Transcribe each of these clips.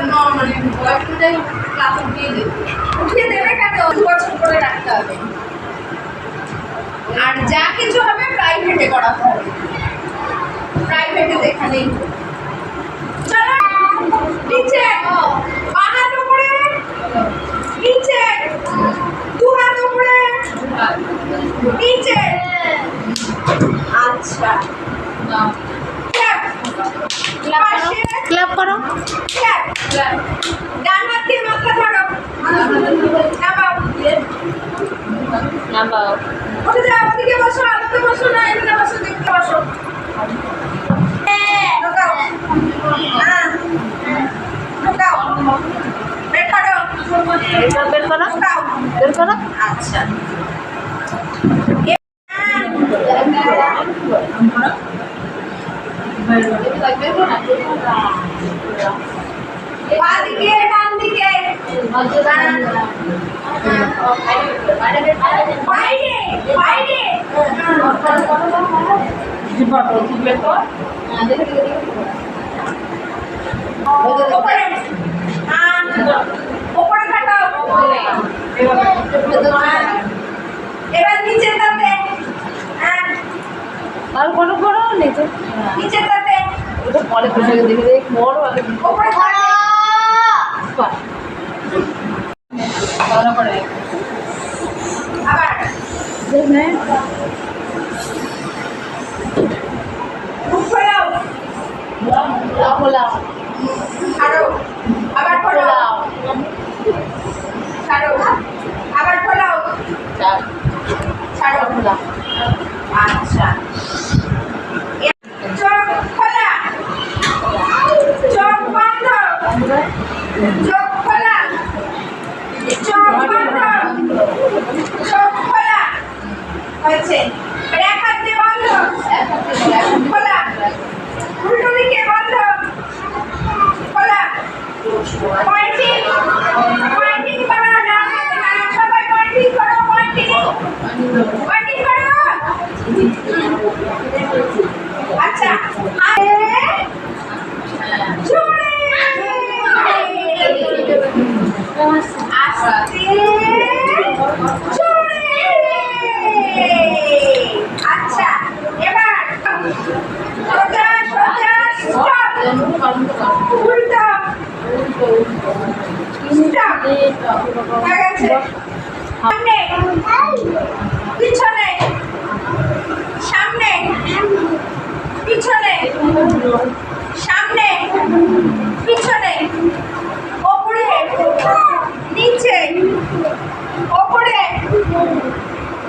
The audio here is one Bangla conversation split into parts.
উঠিয়ে দেবে। উঠিয়ে দেবে কেন? দু করে আর যা কিছু হবে প্রাইভেটে করাতে হবে। প্রাইভেটে দেখালেই নিচে। দু হাত নিচে। আচ্ছা। ক্লাব করো ডান হাত দিয়ে মাথা ধরো নামাও নাম্বার ওঠে যাও ওদিকে বসো আলোতে বসো না বসো দেখতে বসো হ্যাঁ করো বের করো আচ্ছা বাঁ দিকে ডান দিকে বাইরে বাইরে ওপরে ওপরে কাটাও এবার নিচে তাতে আর কোনো করো নিচে নিচে ওটা বসে দেখে দেখে বড় আবার। হয়েছে। এক হাত দিয়ে বন্ধ খোলা উল্টো দিকে বন্ধ খোলা পয়েন্টিং পয়েন্টিং করো না সবাই পয়েন্টিং করো পয়েন্টিং পয়েন্টিং করো আচ্ছা আরে জোরে আস্তে জোরে আচ্ছা এবার সোজা সোজা স্টপ উল্টো স্টপ হয়ে গেছে সামনে পিছনে সামনে পিছনে সামনে পিছনে ওপরে নিচে ওপরে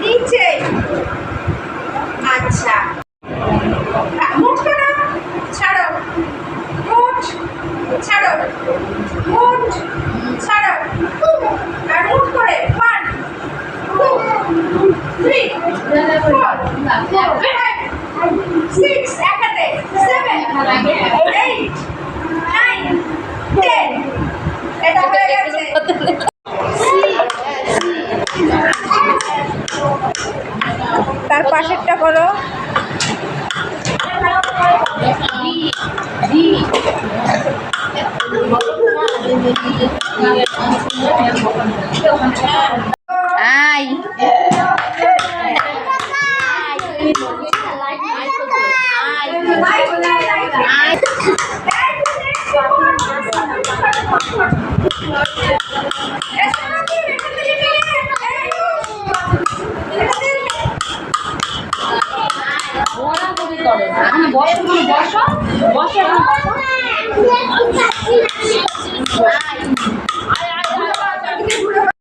নিচে আচ্ছা মুঠ করো ছাড়ো মুঠ ছাড়ো। আর মুঠ করে সিক্স এক সেভেন এইট নাইন টেন তার পাশেরটা করো। ai? Ai? এখানে বসো এখানে বসো। বসো বসো।